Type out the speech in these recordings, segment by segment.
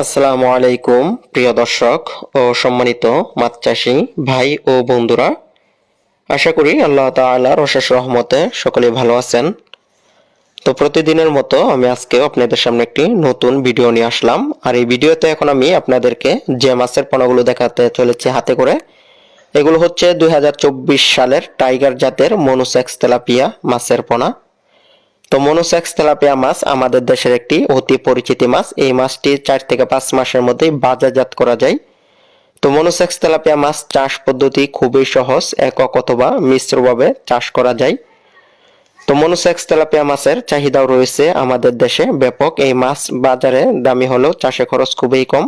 আসসালামু আলাইকুম, প্রিয় দর্শক ও সম্মানিত মাছ চাষি ভাই ও বন্ধুরা। আশা করি আল্লাহ তাআলার অশেষ রহমতে সকলে ভালো আছেন। তো প্রতিদিনের মতো আমি আজকেও আপনাদের সামনে একটি নতুন ভিডিও নিয়ে আসলাম। আর এই ভিডিওতে এখন আমি আপনাদেরকে যে মাছের পোনাগুলো দেখাতে চলেছি হাতে করে, এগুলো হচ্ছে দুই হাজার চব্বিশ সালের টাইগার জাতের মনুসেক্স তেলাপিয়া মাছের পোনা। তো মনোসেক্স তেলাপিয়া মাছ আমাদের দেশের একটি অতি পরিচিতি মাছ। এই মাছটি চার থেকে পাঁচ মাসের মধ্যেই বাজারজাত করা যায়। তো মনোসেক্স তেলাপিয়া মাছ চাষ পদ্ধতি খুবই সহজ, একক অথবা মিশ্রভাবে চাষ করা যায়। তো মনোসেক্স তেলাপিয়া মাছের চাহিদাও রয়েছে আমাদের দেশে ব্যাপক। এই মাছ বাজারে দামি হলেও চাষে খরচ খুবই কম।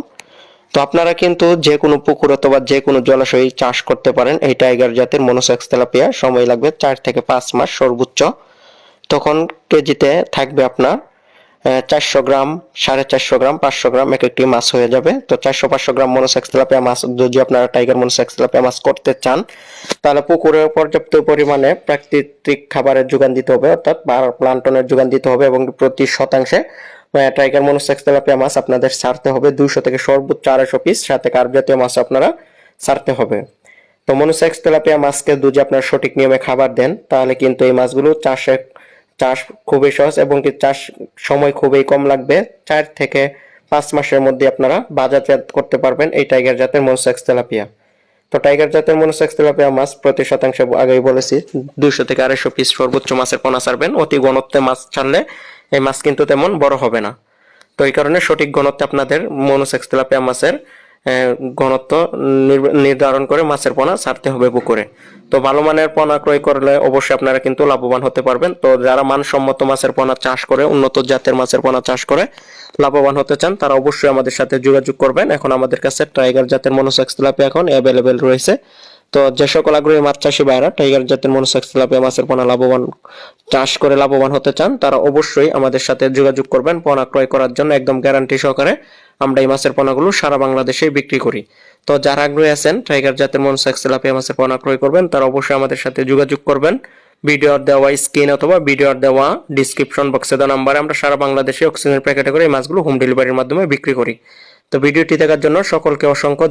তো আপনারা কিন্তু যে কোনো পুকুর অথবা যে কোনো জলাশয়ে চাষ করতে পারেন। এই টাইগার জাতের মনোসেক্স তেলাপিয়া সময় লাগবে চার থেকে পাঁচ মাস সর্বোচ্চ। তখন কেজিতে থাকবে আপনার চারশো গ্রাম, সাড়ে চারশো গ্রাম, পাঁচশো গ্রাম এক একটি মাছ হয়ে যাবে। তো চারশো পাঁচশো গ্রাম মনোসেক্স তেলাপিয়া মাছ, যদি আপনারা টাইগার মনোসেক্স তেলাপিয়া মাছ করতে চান, তাহলে পুকুরে পর্যাপ্ত পরিমাণে প্রাকৃতিক খাবারের যোগান দিতে হবে, অর্থাৎ প্লান্টনের যোগান দিতে হবে এবং প্রতি শতাংশে টাইগার মনোসেক্স তেলাপিয়া মাছ আপনাদের ছাড়তে হবে। দুইশো থেকে সর্বোচ্চ আড়াইশো পিস সাথে কার্ব জাতীয় মাছ আপনারা ছাড়তে হবে। তো মনোসেক্স তেলাপিয়া মাছকে যদি আপনারা সঠিক নিয়মে খাবার দেন, তাহলে কিন্তু এই মাছগুলো চাষে চাষ খুবই সহজ এবং কি চাষ সময় খুবই কম লাগবে। চার থেকে পাঁচ মাসের মধ্যে আপনারা বাজারজাত করতে পারবেন এই টাইগার জাতের মনোসেক্স তেলাপিয়া। তো টাইগার জাতের মনোসেক্স তেলাপিয়া মাছ প্রতি শতাংশে আগেই বলেছি, দুইশো থেকে আড়াইশো পিস সর্বোচ্চ মাছের পোনা ছাড়বেন। অতি গণত্বে মাছ ছাড়লে এই মাছ কিন্তু তেমন বড় হবে না। তো এই কারণে সঠিক ঘনত্বে আপনাদের মনোসেক্স তেলাপিয়া মাছের ঘনত্ব নির্ধারণ করে মাছের পোনা ছাড়তে হবে পুকুরে। তো ভালো মানের পোনা ক্রয় করলে অবশ্যই আপনারা কিন্তু লাভবান হতে পারবেন। তো যারা মানসম্মত মাছের পোনা চাষ করে, উন্নত জাতের মাছের পোনা চাষ করে লাভবান হতে চান, তারা অবশ্যই আমাদের সাথে যোগাযোগ করবেন। এখন আমাদের কাছে টাইগার জাতের মনোসেক্স তেলাপিয়া এখন অ্যাভেলেবেল রয়েছে। তো যে সকল আগ্রহী মাছ চাষি ভাইরা টাইগার জাতের মনোসেক্স মাছের পোনা লাভবান চাষ করে লাভবান হতে চান, তারা অবশ্যই আমাদের সাথে যোগাযোগ করবেন পোনা ক্রয় করার জন্য একদম গ্যারান্টি সহকারে আমরা এই মাছের পোনাগুলো সারা বাংলাদেশে বিক্রি করি। তো যারা আগ্রহী আছেন টাইগার জাতের মনোসেক্স তেলাপিয়া মাছের পোনা ক্রয় করবেন, তারা অবশ্যই আমাদের সাথে যোগাযোগ করবেন। ভিডিওর দেওয়া স্ক্রিন অথবা ভিডিওর দেওয়া ডিসক্রিপশন বক্সে দেওয়া নাম্বারে আমরা সারা বাংলাদেশে অক্সিজেনের প্যাকেটে করে এই মাছগুলো হোম ডেলিভারির মাধ্যমে বিক্রি করি। তো ভিডিওটি দেখার জন্য সকলকে অসংখ্য